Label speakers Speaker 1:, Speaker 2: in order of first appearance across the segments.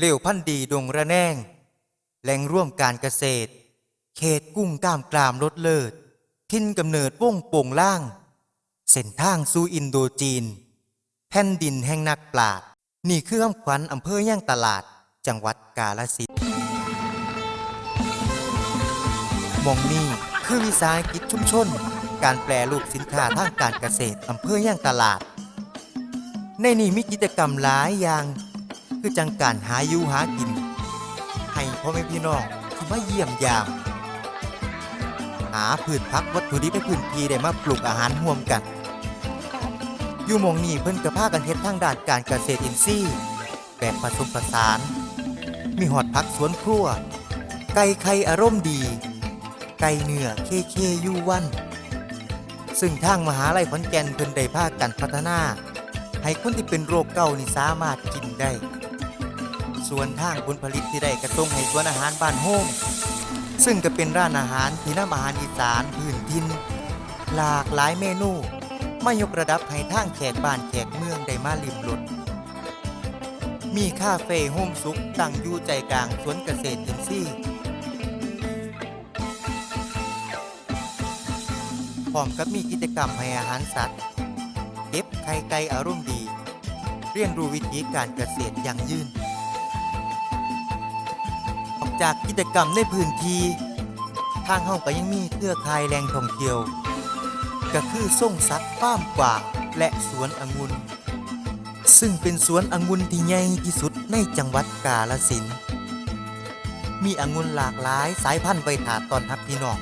Speaker 1: เลี้ยวพันธุ์ดีดงระแนงแหล่งร่วมการเกษตร เขตกุ้งก้ามกรามรถเลิศทิ้นกำเนิดวงโป่งล่าง เส้นทางสู่อินโดจีน แผ่นดินแห่งนักปราชญ์นี่คือคำขวัญอำเภอย่างตลาด จังหวัดกาฬสินธุ์มองนี่คือวิสาหกิจชุมชน การแปรรูปสินค้าทางการเกษตรอำเภอย่างตลาด ในนี่มีกิจกรรมหลายอย่าง คือจังการหาอยู่หากิน ให้พ่อแม่พี่น้องที่มาเยี่ยมยาม หาพืชพักวัตถุดิบในพื้นที่ได้มาปลูกอาหารร่วมกัน อยู่มองนี้เพิ่นกระพากันเฮ็ดทางด้านการเกษตรอินทรีย์ แบบผสมผสาน มีหอดพักสวนครัว ไก่ไข่อารมณ์ดี ไก่เนื้อเคเคยูวัน ซึ่งทางมหาลัยขอนแก่นเพิ่นได้พากันพัฒนาให้คนที่เป็นโรคเก่านี่สามารถกินได้ ส่วนทางผลผลิตที่ได้กระต้งให้สวนอาหารบ้านโฮมซึ่งก็เป็นร้านอาหารที่นำอาหารอีสานพื้นถิ่นหลากหลายเมนู มายกระดับให้ทางแขกบ้านแขกเมืองได้มาลิมรสมีคาเฟ่โฮมซุกตั้งอยู่ใจกลางสวนเกษตรอินทรีย์พร้อมกับมีกิจกรรมให้อาหารสัตว์ เก็บไข่ไก่อารมณ์ดี เรียนรู้วิธีการเกษตรอย่างยืน จากกิจกรรมในพื้นที่ทางเฮาก็ยังมีเครือข่ายแหล่งท่องเที่ยว ก็คือส่งสัตว์ฟาร์มกว่างและสวนองุ่นซึ่งเป็นสวนองุ่นที่ใหญ่ที่สุดในจังหวัดกาฬสินธุ์มีองุ่นหลากหลายสายพันธุ์ไว้ถาตอนรับพี่น้อง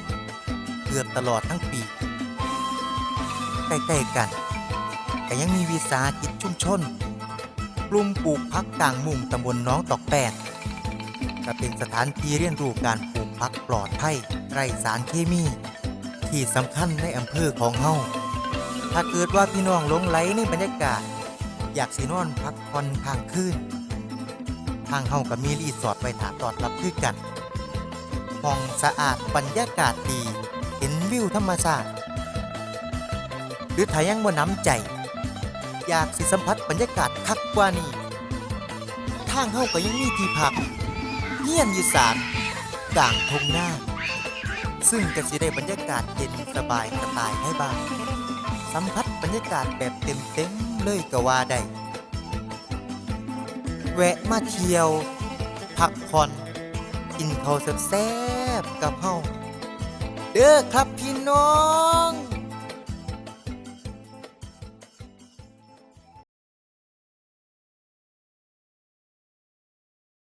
Speaker 1: เกือบตลอดทั้งปีใกล้ๆกันก็ยังมีวิสาหกิจชุมชนกลุ่มปลูกพักกลางมุมตำบลน้องตอกแปด ก็เป็นสถานที่เรียนรู้การปลูกพักปลอดภัยไร้สารเคมี ที่สำคัญในอำเภอของเฮาถ้าเกิดว่าพี่น้องหลงไหลในบรรยากาศ อยากสินอนพักผ่อนทางคืนทางเฮาก็มีรีสอร์ทไว้ถาตอนรับคือกันห้องสะอาดบรรยากาศดี เห็นวิวธรรมชาติ หรือถ้ายังบ่น้ำใจ อยากสิสัมผัสบรรยากาศคักกว่านี้ทางเฮาก็ยังมีที่พัก เฮียนอีสานกลางทงหน้า ซึ่งก็สิได้บรรยากาศเย็นสบายสไตล์ให้บ้านสัมผัสบรรยากาศแบบเต็มๆเลยก็ว่าได้ แวะมาเที่ยว พักผ่อนกินข้าวแซ่บๆกับเฮาเด้อครับพี่น้อง